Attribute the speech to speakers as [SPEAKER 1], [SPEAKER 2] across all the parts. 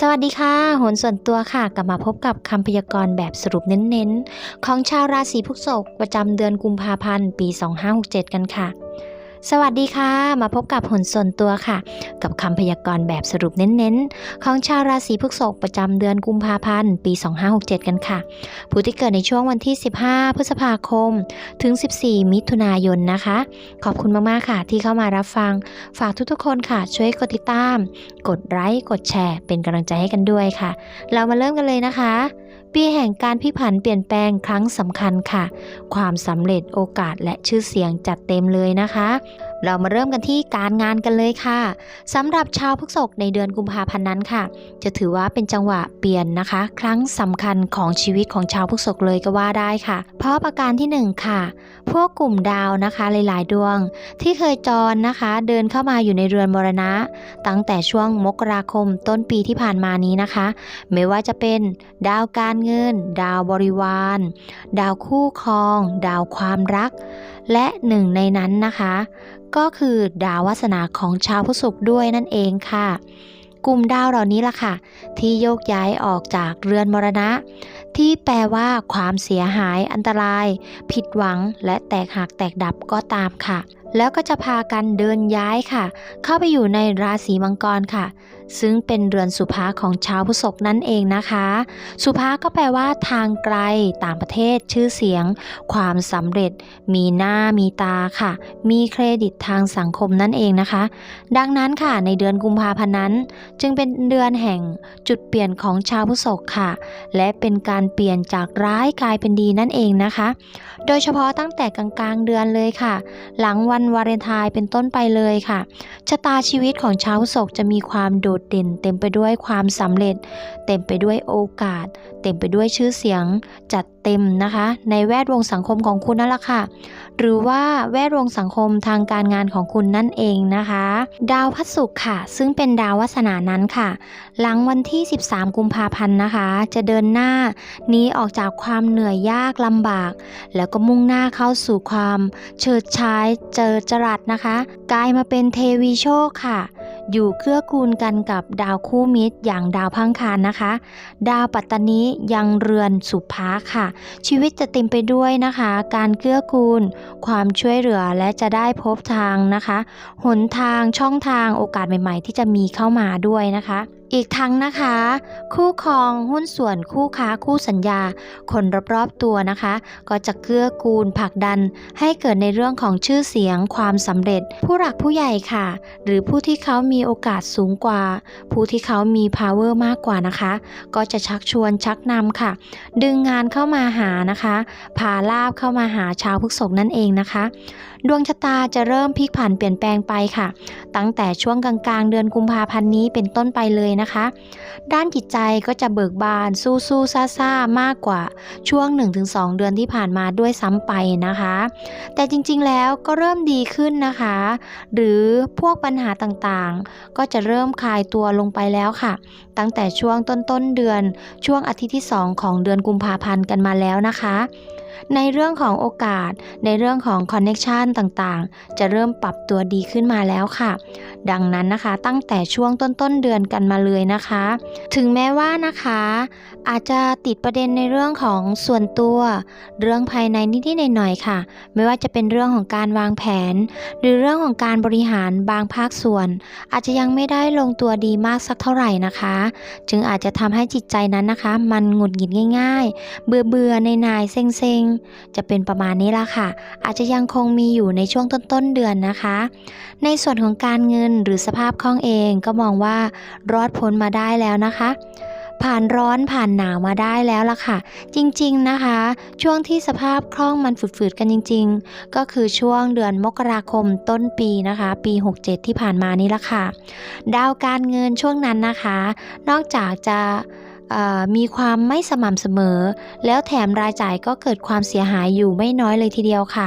[SPEAKER 1] สวัสดีค่ะโหนส่วนตัวค่ะ กลับมาพบกับคำพยากรณ์แบบสรุปเน้นๆ ของชาวราศีพฤษภประจำเดือนกุมภาพันธ์ ปี 2567 กันค่ะ สวัสดีค่ะ มาพบกับผลส่วนตัวค่ะ กับคำพยากรณ์แบบสรุปเน้นๆ ของชาวราศีพฤษภประจำเดือนกุมภาพันธ์ปี 2567 กันค่ะ ผู้ที่เกิดในช่วงวันที่ 15 พฤษภาคม ถึง 14 มิถุนายนนะคะ ขอบคุณมากๆค่ะ ที่เข้ามารับฟัง ฝากทุกๆคนค่ะ ช่วยกดติดตาม กดไลค์กดแชร์ เป็นกำลังใจให้กันด้วยค่ะ เรามาเริ่มกันเลยนะคะ ปีแห่งการพิผันเปลี่ยนแปลงครั้งสำคัญค่ะ ความสำเร็จโอกาสและชื่อเสียงจัดเต็มเลยนะคะ เรามาเริ่มกันที่การงานกันเลยค่ะสำหรับชาวพฤษภในเดือนกุมภาพันธ์นั้นค่ะ จะถือว่าเป็นจังหวะเปลี่ยนนะคะ ครั้งสำคัญของชีวิตของชาวพฤษภเลยก็ว่าได้ค่ะ เพราะประการที่หนึ่งค่ะ พวกกลุ่มดาวนะคะหลายๆ ดวง ที่เคยจรนะคะ เดินเข้ามาอยู่ในเรือนมรณะ ตั้งแต่ช่วงมกราคมต้นปีที่ผ่านมานี้นะคะ ไม่ว่าจะเป็น ดาวการเงิน ดาวบริวาร ดาวคู่ครอง ดาวความรัก และหนึ่งในนั้นนะคะ ก็คือดาววาสนาของชาวพุธด้วยนั่นเองค่ะ กลุ่มดาวเหล่านี้ล่ะค่ะ ที่โยกย้ายออกจากเรือนมรณะ ที่แปลว่าความเสียหายอันตราย ผิดหวังและแตกหักแตกดับก็ตามค่ะ แล้วก็จะพากันเดินย้ายค่ะ เข้าไปอยู่ในราศีมังกรค่ะ ซึ่งเป็นเรือนสุภาของชาวพุษกนั่นเองนะคะ สุภาก็แปลว่าทางไกลต่างประเทศชื่อเสียง ความสำเร็จ มีหน้ามีตาค่ะ มีเครดิตทางสังคมนั่นเองนะคะ ดังนั้นค่ะในเดือนกุมภาพันธ์นั้น จึงเป็นเดือนแห่งจุดเปลี่ยนของชาวพุษกค่ะ และเป็นการเปลี่ยนจากร้ายกลายเป็นดีนั่นเองนะคะ โดยเฉพาะตั้งแต่กลางๆเดือนเลยค่ะ หลังวันวาเลนไทน์เป็นต้นไปเลยค่ะ ชะตาชีวิตของชาวศกจะมีความโดดเด่น เต็มไปด้วยความสำเร็จ เต็มไปด้วยโอกาส เต็มไปด้วยชื่อเสียง จัด เต็มนะคะ ในแวดวงสังคมของคุณนั่นแหละค่ะ หรือว่าแวดวงสังคมทางการงานของคุณนั่นเองนะคะ ดาวพัศุกร์ค่ะ ซึ่งเป็นดาววาสนานั้นค่ะ หลังวันที่ 13 กุมภาพันธ์นะคะ จะเดินหน้าหนี้ออกจากความเหนื่อยยากลำบาก แล้วก็มุ่งหน้าเข้าสู่ความเฉิดฉายเจอจรัสนะคะ กลายมาเป็นเทวีโชคค่ะ อยู่เกื้อกูลกันกับดาวคู่มิตรอย่างดาวพังคารนะคะ ดาวปัตตานียังเรือนสุภาค่ะ ชีวิตจะเต็มไปด้วยนะคะ การเกื้อกูล ความช่วยเหลือและจะได้พบทางนะคะ หนทางช่องทางโอกาสใหม่ ๆ ที่จะมีเข้ามาด้วยนะคะ อีกทั้งนะคะ คู่ครองหุ้นส่วนคู่ค้าคู่สัญญา คนรอบๆตัวนะคะ ก็จะเกื้อกูลผลักดัน ให้เกิดในเรื่องของชื่อเสียงความสำเร็จ ผู้หลักผู้ใหญ่ค่ะ หรือผู้ที่เขามีโอกาสสูงกว่า ผู้ที่เขามี power มากกว่านะคะ ก็จะชักชวนชักนำค่ะ ดึงงานเข้ามาหานะคะพาลาบเข้ามาหาชาวพฤกษกนั่นเองนะคะ ดวงชะตาจะเริ่มพลิกผันเปลี่ยนแปลงไปค่ะ ตั้งแต่ช่วงกลางๆ เดือนกุมภาพันธ์นี้เป็นต้นไปเลยนะคะ ด้านจิตใจก็จะเบิกบานสู้สู้ซ่าซ่ามากกว่าช่วง 1-2 เดือนที่ผ่านมาด้วยซ้ำไปนะคะ แต่จริงๆแล้วก็เริ่มดีขึ้นนะคะ หรือพวกปัญหาต่างๆ ก็จะเริ่มคลายตัวลงไปแล้วค่ะ ตั้งแต่ช่วงต้นๆเดือนช่วงอาทิตย์ที่ 2 ของเดือนกุมภาพันธ์กันมาแล้วนะคะ ในเรื่องของโอกาส ในเรื่องของคอนเน็ชันต่างๆ จะเริ่มปรับตัวดีขึ้นมาแล้วค่ะ ดังนั้นนะคะตั้งแต่ช่วงต้นๆเดือนกันมาเลยนะคะ ถึงแม้ว่านะคะ อาจจะติดประเด็นในเรื่องของส่วนตัว เรื่องภายในนิดๆหน่อยๆค่ะ ไม่ว่าจะเป็นเรื่องของการวางแผน หรือเรื่องของการบริหารบางภาคส่วน อาจจะยังไม่ได้ลงตัวดีมากสักเท่าไหร่นะคะ จึงอาจจะทำให้จิตใจนั้นนะคะ มันหงุดหงิดง่าย ๆ เบื่อเบื่อในนายเซ็งเซ็งๆ จะเป็นประมาณนี้ละค่ะ อาจจะยังคงมีอยู่ในช่วงต้นๆเดือนนะคะ ในส่วนของการเงินหรือสภาพคล่องเองก็มองว่ารอดพ้นมาได้แล้วนะคะ ผ่านร้อนผ่านหนาวมาได้แล้วล่ะค่ะ จริงๆนะคะ ช่วงที่สภาพคล่องมันฝืดๆกันจริง ๆ ก็คือช่วงเดือนมกราคมต้นปีนะคะ ปี 67 ที่ผ่านมานี้ล่ะค่ะ ดาวการเงินช่วงนั้นนะคะ นอกจากจะ มีความไม่สม่ำเสมอ แล้วแถมรายจ่ายก็เกิดความเสียหายอยู่ไม่น้อยเลยทีเดียวค่ะ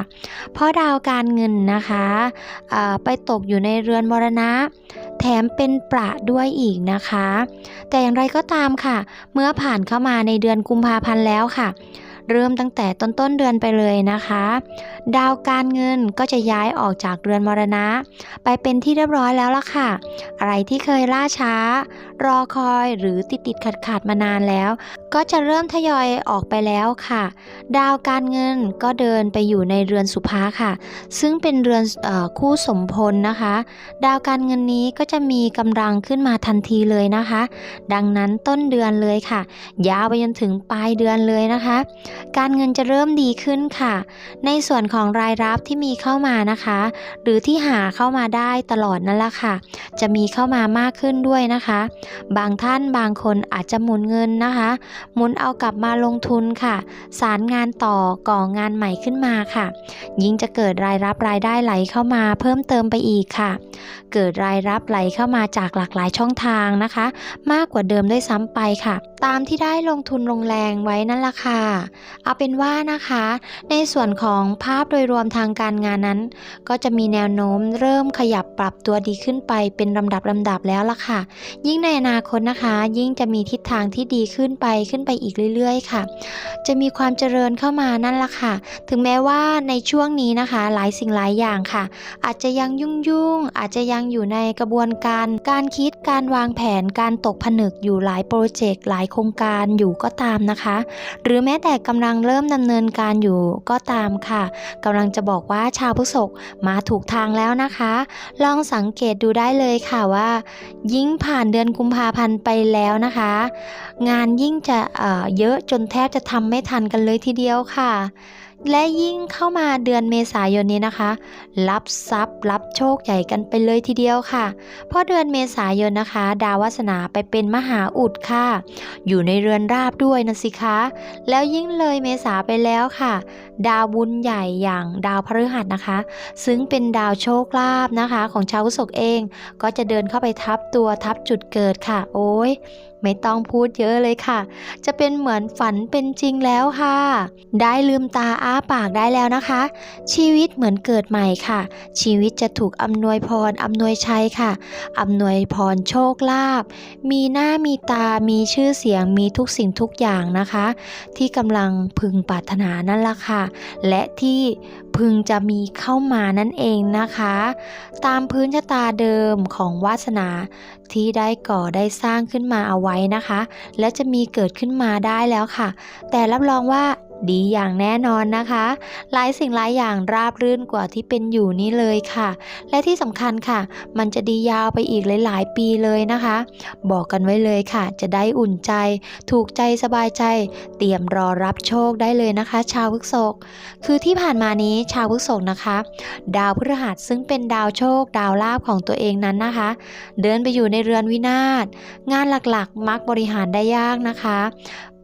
[SPEAKER 1] เพราะดาวการเงินนะคะไปตกอยู่ในเรือนมรณะ แถมเป็นประด้วยอีกนะคะ แต่อย่างไรก็ตามค่ะ เมื่อผ่านเข้ามาในเดือนกุมภาพันธ์แล้วค่ะ เริ่มตั้งแต่ต้นต้นๆเดือนไปเลยนะคะ ดาวการเงินก็จะย้ายออกจากเรือนมรณะ ไปเป็นที่เรียบร้อยแล้วล่ะค่ะ อะไรที่เคยล่าช้า รอคอยหรือติดติดขัดขัดมานานแล้ว ก็จะเริ่มทยอยออกไปแล้วค่ะ ดาวการเงินก็เดินไปอยู่ในเรือนสุภาค่ะ ซึ่งเป็นเรือนออคู่สมพลนะคะ ดาวการเงินนี้ก็จะมีกำลังขึ้นมาทันทีเลยนะคะ ดังนั้นต้นเดือนเลยค่ะ ยาวไปจนถึงปลายเดือนเลยนะคะการเงินจะเริ่มดีขึ้นค่ะ ในส่วนของรายรับที่มีเข้ามานะคะ หรือที่หาเข้ามาได้ตลอดนั่นแหละค่ะ จะมีเข้ามามากขึ้นด้วยนะคะ บางท่านบางคนอาจจะหมุนเงินนะคะ หมุนเอากลับมาลงทุนค่ะ สารงานต่อก่องานใหม่ขึ้นมาค่ะ ยิ่งจะเกิดรายรับรายได้ไหลเข้ามาเพิ่มเติมไปอีกค่ะ เกิดรายรับไหลเข้ามาจากหลากหลายช่องทางนะคะ มากกว่าเดิมด้วยซ้ำไปค่ะ ตามที่ได้ลงทุนลงแรงไว้นั่นแหละค่ะเอาเป็นว่านะคะ ในส่วนของภาพโดยรวมทางการงานนั้น ก็จะมีแนวโน้มเริ่มขยับปรับตัวดีขึ้นไปเป็นลำดับลำดับแล้วล่ะค่ะ ยิ่งในอนาคตนะคะ ยิ่งจะมีทิศทางที่ดีขึ้นไปขึ้นไปอีกเรื่อย ๆ ค่ะ จะมีความเจริญเข้ามานั่นล่ะค่ะ ถึงแม้ว่าในช่วงนี้นะคะ หลายสิ่งหลายอย่างค่ะ อาจจะยังยุ่งๆอาจจะยังอยู่ในกระบวนการ การคิดการวางแผนการตกผนึกอยู่หลายโปรเจกต์หลายโครงการอยู่ก็ตามนะคะ หรือแม้แต่กำลังเริ่มดำเนินการอยู่ก็ตามค่ะกำลังจะบอกว่าชาวพฤษภมาถูกทางแล้วนะคะ ลองสังเกตดูได้เลยค่ะว่า ยิ่งผ่านเดือนกุมภาพันธ์ไปแล้วนะคะ งานยิ่งจะเเยอะจนแทบจะทำไม่ทันกันเลยทีเดียวค่ะ และยิ่งเข้ามาเดือนเมษายนนี้นะคะ รับทรัพย์รับโชคใหญ่กันไปเลยทีเดียวค่ะ เพราะเดือนเมษายนนะคะ ดาววาสนาไปเป็นมหาอุดค่ะ อยู่ในเรือนราบด้วยนะสิคะ แล้วยิ่งเลยเมษาไปแล้วค่ะ ดาวบุญใหญ่อย่างดาวพฤหัสนะคะ ซึ่งเป็นดาวโชคลาภนะคะ ของชาวพฤษภเอง ก็จะเดินเข้าไปทับตัวทับจุดเกิดค่ะ โอ้ย ไม่ต้องพูดเยอะเลยค่ะ จะเป็นเหมือนฝันเป็นจริงแล้วค่ะ ได้ลืมตาอ้าปากได้แล้วนะคะ ชีวิตเหมือนเกิดใหม่ค่ะ ชีวิตจะถูกอำนวยพรอำนวยชัยค่ะอำนวยพรโชคลาภมีหน้ามีตามีชื่อเสียงมีทุกสิ่งทุกอย่างนะคะ ที่กำลังพึงปรารถนานั่นละค่ะ และที่พึงจะมีเข้ามานั่นเองนะคะ ตามพื้นชะตาเดิมของวาสนาที่ได้ก่อได้สร้างขึ้นมาเอาไว้นะคะ และจะมีเกิดขึ้นมาได้แล้วค่ะ แต่รับรองว่า ดีอย่างแน่นอนนะคะ หลายสิ่งหลายอย่างราบรื่นกว่าที่เป็นอยู่นี่เลยค่ะ และที่สำคัญค่ะ มันจะดียาวไปอีกหลาย ๆ ปีเลยนะคะ บอกกันไว้เลยค่ะ จะได้อุ่นใจ ถูกใจสบายใจ เตรียมรอรับโชคได้เลยนะคะ ชาวพฤษภคือที่ผ่านมานี้ชาวพฤษภนะคะ ดาวพฤหัสซึ่งเป็นดาวโชค ดาวลาภของตัวเองนั้นนะคะ เดินไปอยู่ในเรือนวินาศงานหลักๆ มักบริหารได้ยากนะคะ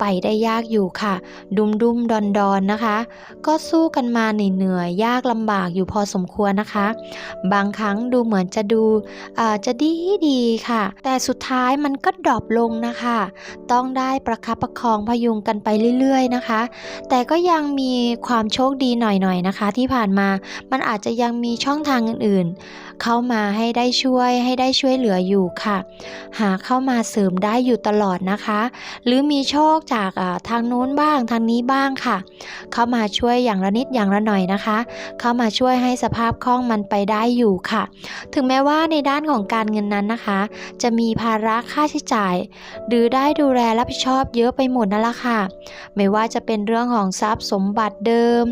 [SPEAKER 1] ไปได้ยากอยู่ค่ะ ดุมดุมดอนดอนนะคะ ก็สู้กันมาเหนื่อยยากลำบากอยู่พอสมควรนะคะ บางครั้งดูเหมือนจะดูจะดีดีค่ะ แต่สุดท้ายมันก็ดรอปลงนะคะ ต้องได้ประคับประคองพยุงกันไปเรื่อยๆนะคะ แต่ก็ยังมีความโชคดีหน่อยๆนะคะ ที่ผ่านมามันอาจจะยังมีช่องทางอื่นๆเข้ามาให้ได้ช่วยให้ได้ช่วยเหลืออยู่ค่ะ หาเข้ามาเสริมได้อยู่ตลอดนะคะ หรือมีโชคจากอ่าทางโน้นบ้างทางนี้บ้างค่ะ เข้ามาช่วยอย่างละนิดอย่างละหน่อยนะคะ เข้ามาช่วยให้สภาพคล่องมันไปได้อยู่ค่ะ ถึงแม้ว่าในด้านของการเงินนั้นนะคะ จะมีภาระค่าใช้จ่าย หรือได้ดูแลรับผิดชอบเยอะไปหมดนั่นแหละค่ะ ไม่ว่าจะเป็นเรื่องของทรัพย์สมบัติเดิม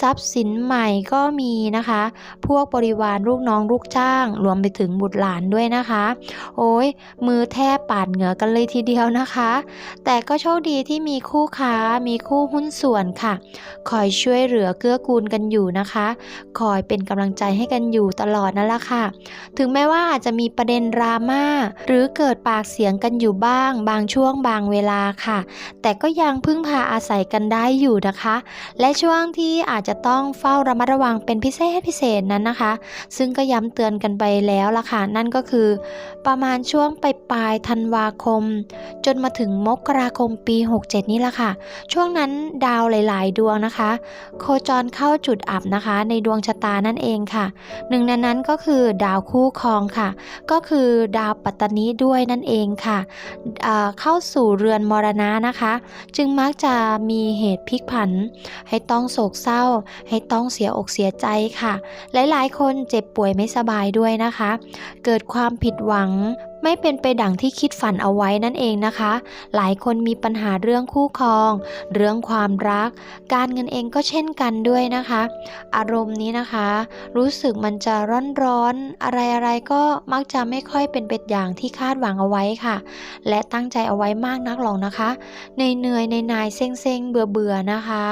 [SPEAKER 1] ทรัพย์สินใหม่ก็มีนะคะ พวกบริวารลูกน้องลูกจ้างรวมไปถึงบุตรหลานด้วยนะคะ โอ้ยมือแทบปาดเหงื่อกันเลยทีเดียวนะคะ แต่ก็โชคดีที่มีคู่ค้ามีคู่หุ้นส่วนค่ะ คอยช่วยเหลือเกื้อกูลกันอยู่นะคะ คอยเป็นกำลังใจให้กันอยู่ตลอดนั่นแหละค่ะ ถึงแม้ว่าอาจจะมีประเด็นดราม่าหรือเกิดปากเสียงกันอยู่บ้าง บางช่วงบางเวลาค่ะ แต่ก็ยังพึ่งพาอาศัยกันได้อยู่นะคะ และช่วงที่อาจจะต้องเฝ้าระมัดระวังเป็นพิเศษพิเศษนั้นนะคะ ซึ่งก็ย้ำเตือนกันไปแล้วล่ะค่ะ นั่นก็คือ ประมาณช่วงปลายปลายธันวาคม จนมาถึงมกราคมปี 67 นี่แหละค่ะ ช่วงนั้นดาวหลาย ๆ ดวงนะคะ โคจรเข้าจุดอับนะคะ ในดวงชะตานั่นเองค่ะ หนึ่งในนั้นก็คือดาวคู่ครองค่ะ ก็คือดาวปัตตานีด้วยนั่นเองค่ะเเข้าสู่เรือนมรณะนะคะ จึงมักจะมีเหตุพลิกผัน ให้ต้องโศกเศร้า ให้ต้องเสียอกเสียใจค่ะ หลาย ๆ คนเจ็บป่วยไม่สบายด้วยนะคะ เกิดความผิดหวังไม่เป็นไปดังที่คิดฝันเอาไว้นั่นเองนะคะ หลายคนมีปัญหาเรื่องคู่ครอง เรื่องความรัก การเงินเองก็เช่นกันด้วยนะคะ อารมณ์นี้นะคะ รู้สึกมันจะร้อนๆอนอะไรๆก็มักจะไม่ค่อยเป็นไปอย่างที่คาดหวังเอาไว้ค่ะ และตั้งใจเอาไว้มากนักหรอกนะคะ ในเหนื่อยในนายเซ็งเซ็งเบื่อเบื่อนะคะ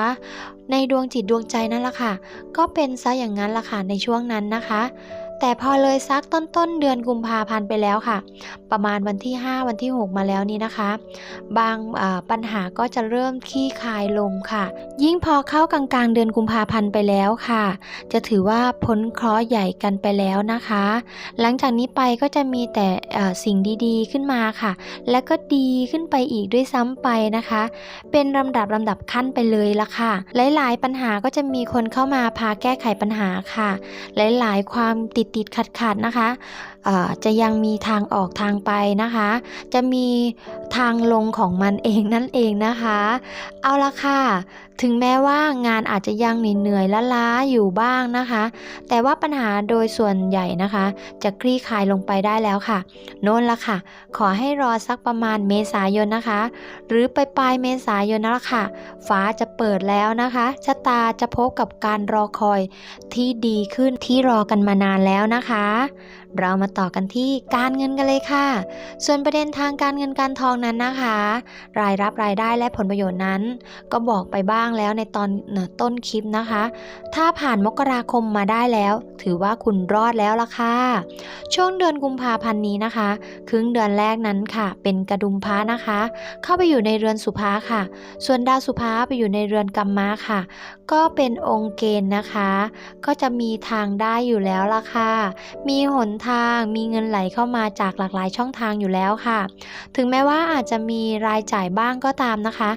[SPEAKER 1] ในดวงจิตดวงใจนั่นแหละค่ะ ก็เป็นซะอย่างนั้นละค่ะในช่วงนั้นนะคะ แต่พอเลยซักต้นต้นเดือนกุมภาพันธ์ไปแล้วค่ะ ประมาณวันที่ 5 วันที่ 6 มาแล้วนี้นะคะ บางปัญหาก็จะเริ่มคลี่คลายลงค่ะ ยิ่งพอเข้ากลางๆ เดือนกุมภาพันธ์ไปแล้วค่ะ จะถือว่าพ้นเคราะห์ใหญ่กันไปแล้วนะคะ หลังจากนี้ไปก็จะมีแต่สิ่งดีๆขึ้นมาค่ะ และก็ดีขึ้นไปอีกด้วยซ้ำไปนะคะ เป็นลำดับลำดับขั้นไปเลยละค่ะ หลายๆ ปัญหาก็จะมีคนเข้ามาพาแก้ไขปัญหาค่ะ หลายๆ ความติดติดขัดขัดๆนะคะจะยังมีทางออกทางไปนะคะ จะมีทางลงของมันเองนั่นเองนะคะ เอาละค่ะ ถึงแม้ว่างานอาจจะยังเหนื่อยๆล้าอยู่บ้างนะคะ แต่ว่าปัญหาโดยส่วนใหญ่นะคะ จะคลี่คลายลงไปได้แล้วค่ะ โน่นละค่ะ ขอให้รอสักประมาณเมษายนนะคะ หรือปลายปลายเมษายนนั่นละค่ะ ฟ้าจะเปิดแล้วนะคะชะตาจะพบกับการรอคอยที่ดีขึ้นที่รอกันมานานแล้วนะคะ เรามาต่อกันที่การเงินกันเลยค่ะ ส่วนประเด็นทางการเงินการทองนั้นนะคะ รายรับรายได้และผลประโยชน์นั้น ก็บอกไปบ้างแล้วในตอนต้นคลิปนะคะ ถ้าผ่านมกราคมมาได้แล้ว ถือว่าคุณรอดแล้วล่ะค่ะ ช่วงเดือนกุมภาพันธ์นี้นะคะ ครึ่งเดือนแรกนั้นค่ะ เป็นกระดุมพระนะคะ เข้าไปอยู่ในเรือนสุภาค่ะ ส่วนดาวสุภาไปอยู่ในเรือนกัมมะค่ะ ก็เป็นองค์เกณฑ์นะคะ ก็จะมีทางได้อยู่แล้วล่ะค่ะ มีหนทางมีเงินไหลเข้ามาจากหลากหลายช่องทางอยู่แล้วค่ะ ถึงแม้ว่าอาจจะมีรายจ่ายบ้างก็ตามนะคะ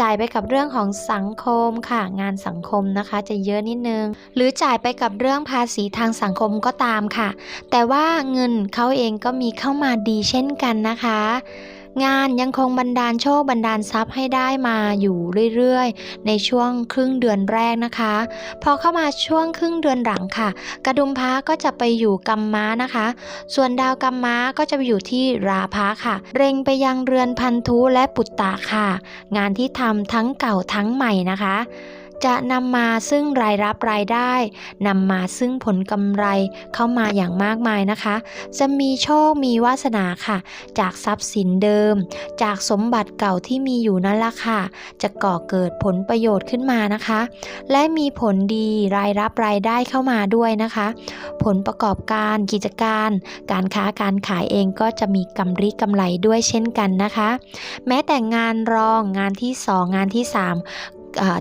[SPEAKER 1] จ่ายไปกับเรื่องของสังคมค่ะ งานสังคมนะคะ จะเยอะนิดนึง หรือจ่ายไปกับเรื่องภาษีทางสังคมก็ตามค่ะ แต่ว่าเงินเขาเองก็มีเข้ามาดีเช่นกันนะคะ งานยังคงบันดาลโชคบันดาลทรัพย์ให้ได้มาอยู่เรื่อยๆ ในช่วงครึ่งเดือนแรกนะคะ พอเข้ามาช่วงครึ่งเดือนหลังค่ะ กระดุมพระก็จะไปอยู่กัมม้านะคะ ส่วนดาวกัมม้าก็จะไปอยู่ที่ราพะค่ะ เร็งไปยังเรือนพันธุและปุตตะค่ะ งานที่ทำทั้งเก่าทั้งใหม่นะคะ จะนำมาซึ่งรายรับรายได้นำมาซึ่งผลกำไรเข้ามาอย่างมากมายนะคะ จะมีโชคมีวาสนาค่ะ จากทรัพย์สินเดิม จากสมบัติเก่าที่มีอยู่นั่นละค่ะ จะก่อเกิดผลประโยชน์ขึ้นมานะคะ และมีผลดีรายรับรายได้เข้ามาด้วยนะคะ ผลประกอบการกิจการ การค้าการขายเองก็จะมีกำไรกำไรด้วยเช่นกันนะคะ แม้แต่งานรองงานที่ 2 งานที่ 3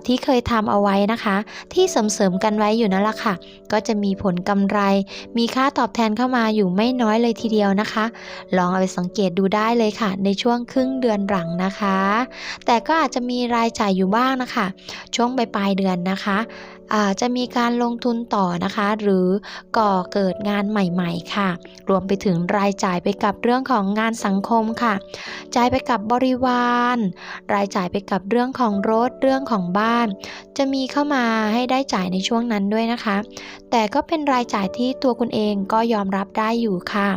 [SPEAKER 1] ที่เคยทำเอาไว้นะคะ ที่เสริมๆกันไว้อยู่นั่นแหละค่ะ ก็จะมีผลกำไร มีค่าตอบแทนเข้ามาอยู่ไม่น้อยเลยทีเดียวนะคะ ลองเอาไปสังเกตดูได้เลยค่ะ ในช่วงครึ่งเดือนหลังนะคะ แต่ก็อาจจะมีรายจ่ายอยู่บ้างนะคะ ช่วงปลายๆเดือนนะคะ จะมีการลงทุนต่อนะคะ หรือก่อเกิดงานใหม่ๆ ค่ะ รวมไปถึงรายจ่ายไปกับเรื่องของงานสังคมค่ะ จ่ายไปกับบริวาร รายจ่ายไปกับเรื่องของรถเรื่องของบ้าน จะมีเข้ามาให้ได้จ่ายในช่วงนั้นด้วยนะคะ แต่ก็เป็นรายจ่ายที่ตัวคุณเองก็ยอมรับได้อยู่ค่ะ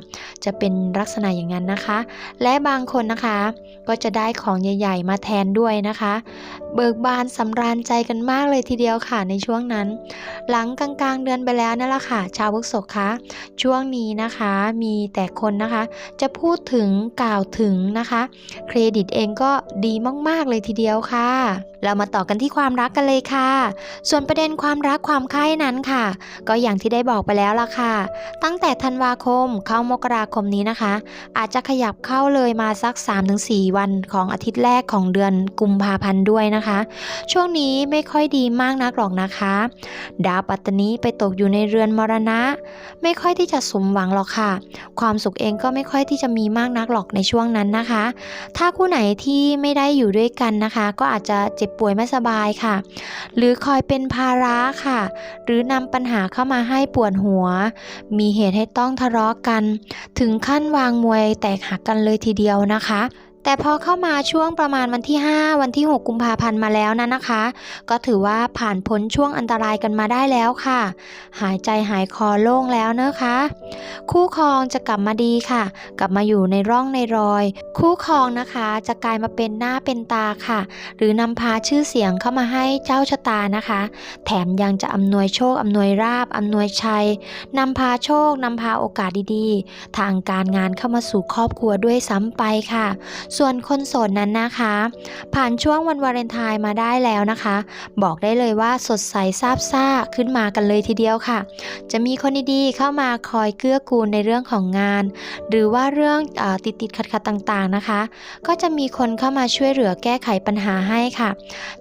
[SPEAKER 1] จะเป็นลักษณะอย่างนั้นนะคะ และบางคนนะคะ ก็จะได้ของใหญ่ ๆ มาแทนด้วยนะคะ เบิกบานสำราญใจกันมากเลยทีเดียวค่ะในช่วงนั้น หลังกลางๆเดือนไปแล้วนั่นแหละค่ะ ชาวพฤกษกคะช่วงนี้นะคะมีแต่คนนะคะ จะพูดถึงกล่าวถึงนะคะ เครดิตเองก็ดีมากๆเลยทีเดียวค่ะ เรามาต่อกันที่ความรักกันเลยค่ะ ส่วนประเด็นความรักความใคร่นั้นค่ะ ก็อย่างที่ได้บอกไปแล้วล่ะค่ะ ตั้งแต่ธันวาคมเข้ามกราคมนี้นะคะ อาจจะขยับเข้าเลยมาสัก 3-4 วันของอาทิตย์แรกของเดือนกุมภาพันธ์ด้วยนะคะ ช่วงนี้ไม่ค่อยดีมากนักหรอกนะคะดาวปัตตานีไปตกอยู่ในเรือนมรณะ ไม่ค่อยที่จะสมหวังหรอกค่ะ ความสุขเองก็ไม่ค่อยที่จะมีมากนักหรอกในช่วงนั้นนะคะ ถ้าคู่ไหนที่ไม่ได้อยู่ด้วยกันนะคะ ก็อาจจะเจ็บป่วยไม่สบายค่ะ หรือคอยเป็นภาระค่ะ หรือนำปัญหาเข้ามาให้ปวดหัว มีเหตุให้ต้องทะเลาะกัน ถึงขั้นวางมวยแตกหักกันเลยทีเดียวนะคะ แต่พอเข้ามาช่วงประมาณวันที่ 5 วันที่ 6 กุมภาพันธ์มาแล้วนะนะคะ ก็ถือว่าผ่านพ้นช่วงอันตรายกันมาได้แล้วค่ะ หายใจหายคอโล่งแล้วนะคะ คู่ครองจะกลับมาดีค่ะ กลับมาอยู่ในร่องในรอยคู่ครองนะคะจะกลายมาเป็นหน้าเป็นตาค่ะ หรือนำพาชื่อเสียงเข้ามาให้เจ้าชะตานะคะ แถมยังจะอำนวยโชคอำนวยราบอำนวยชัยนำพาโชคนำพาโอกาสดีๆ ทางการงานเข้ามาสู่ครอบครัวด้วยซ้ำไปค่ะ ส่วนคนโสดนั้นนะคะ ผ่านช่วงวันวาเลนไทน์มาได้แล้วนะคะ บอกได้เลยว่าสดใสซาบซ่าขึ้นมากันเลยทีเดียวค่ะ จะมีคนดีๆเข้ามาคอยเกื้อกูลในเรื่องของงาน หรือว่าเรื่องติดติดๆขัดๆต่างๆนะคะ ก็จะมีคนเข้ามาช่วยเหลือแก้ไขปัญหาให้ค่ะ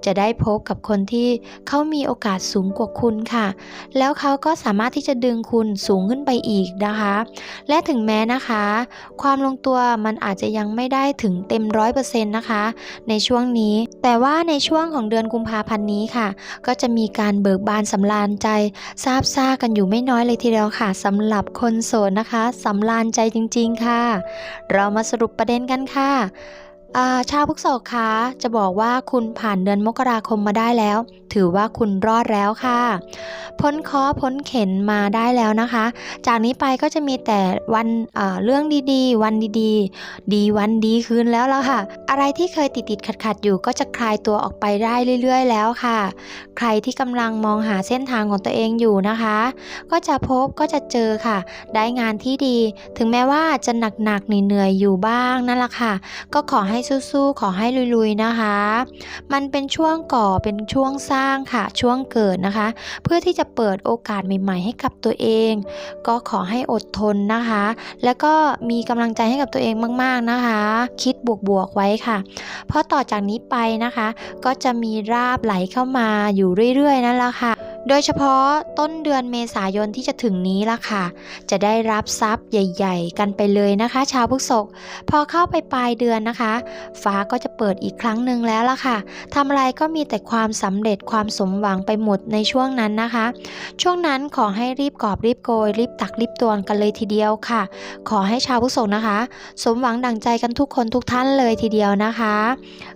[SPEAKER 1] จะได้พบกับคนที่เขามีโอกาสสูงกว่าคุณค่ะ แล้วเขาก็สามารถที่จะดึงคุณสูงขึ้นไปอีกนะคะ และถึงแม้นะคะ ความลงตัวมันอาจจะยังไม่ได้ถึงเต็มร้อยเปอร์เซ็นต์นะคะ ในช่วงนี้ แต่ว่าในช่วงของเดือนกุมภาพันธ์นี้ค่ะ ก็จะมีการเบิกบานสำราญใจซาบซ่ากันอยู่ไม่น้อยเลยทีเดียวค่ะสำหรับคนโสดนะคะสำราญใจจริง ๆ ค่ะ เรามาสรุปประเด็นกันค่ะ อาชาวพฤกษกคะจะบอกว่าคุณผ่านเดือนมกราคมมาได้แล้ว ถือว่าคุณรอดแล้วค่ะ พ้นคอพ้นเข็นมาได้แล้วนะคะ จากนี้ไปก็จะมีแต่วันเอ่อเรื่องดีๆ วันดีๆ ดีวันดีคืนแล้วแล้วค่ะ อะไรที่เคยติดติดขัดขัดๆอยู่ก็จะคลายตัวออกไปได้เรื่อย ๆ แล้วค่ะ ใครที่กำลังมองหาเส้นทางของตัวเองอยู่นะคะ ก็จะพบก็จะเจอค่ะ ได้งานที่ดี ถึงแม้ว่าจะหนักๆเหนื่อยๆอยู่บ้างนั่นแหละค่ะ ก็ขอให้สู้ๆ ขอให้ลุยๆนะคะ มันเป็นช่วงก่อเป็นช่วงสร้างค่ะ ช่วงเกิดนะคะ เพื่อที่จะเปิดโอกาสใหม่ ๆ ให้กับตัวเอง ก็ขอให้อดทนนะคะ แล้วก็มีกำลังใจให้กับตัวเองมากๆนะคะ คิดบวกๆไว้ค่ะ เพราะต่อจากนี้ไปนะคะ ก็จะมีราบไหลเข้ามาอยู่เรื่อยๆนั่นแหละค่ะ โดยเฉพาะต้นเดือนเมษายนที่จะถึงนี้ล่ะค่ะ จะได้รับทรัพย์ใหญ่ ๆ กันไปเลยนะคะ ชาวพฤกษกพอเข้าไปปลายเดือนนะคะ ฟ้าก็จะเปิดอีกครั้งหนึ่งแล้วล่ะค่ะทำอะไรก็มีแต่ความสำเร็จความสมหวังไปหมดในช่วงนั้นนะคะ ช่วงนั้นขอให้รีบกอบรีบโกยรีบตักรีบตวงกันเลยทีเดียวค่ะ ขอให้ชาวพฤกษกนะคะ สมหวังดังใจกันทุกคนทุกท่านเลยทีเดียวนะคะ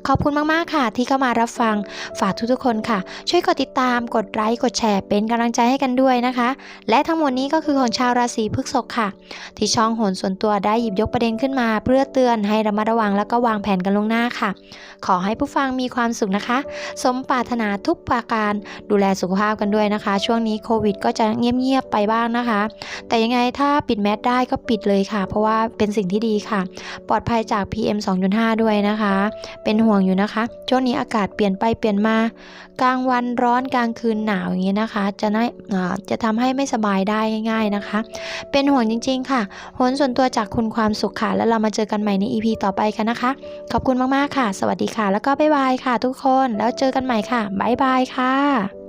[SPEAKER 1] ขอบคุณมากๆค่ะ ที่เข้ามารับฟัง ฝากทุกๆคนค่ะ ช่วยกดติดตาม กดไลค์ กดแชร์ เป็นกำลังใจให้กันด้วยนะคะ และทั้งหมดนี้ก็คือของชาวราศีพฤษภค่ะ ที่ช่องโหนส่วนตัวได้หยิบยกประเด็นขึ้นมา เพื่อเตือนให้ระมัดระวังแล้วก็วางแผนกันล่วงหน้าค่ะ ขอให้ผู้ฟังมีความสุขนะคะ สมปรารถนาทุกประการ ดูแลสุขภาพกันด้วยนะคะ ช่วงนี้โควิด ก็จะเงียบๆไปบ้างนะคะ แต่ยังไงถ้าปิดแมสได้ก็ปิดเลยค่ะ เพราะว่าเป็นสิ่งที่ดีค่ะ ปลอดภัยจาก PM 2.5 ด้วยนะคะ เป็นห่วงอยู่นะคะ ช่วงนี้อากาศเปลี่ยนไปเปลี่ยนมา กลางวันร้อนกลางคืนหนาวอย่างนี้นะคะ จะน่าจะทำให้ไม่สบายได้ง่าย ๆนะคะ เป็นห่วงจริง ๆ ค่ะโหนส่วนตัวจากคุณความสุขค่ะ แล้วเรามาเจอกันใหม่ใน EP ต่อไปกันนะคะ ขอบคุณมากๆค่ะ สวัสดีค่ะ แล้วก็บ๊ายบายค่ะ ทุกคน แล้วเจอกันใหม่ค่ะบ๊ายบายค่ะ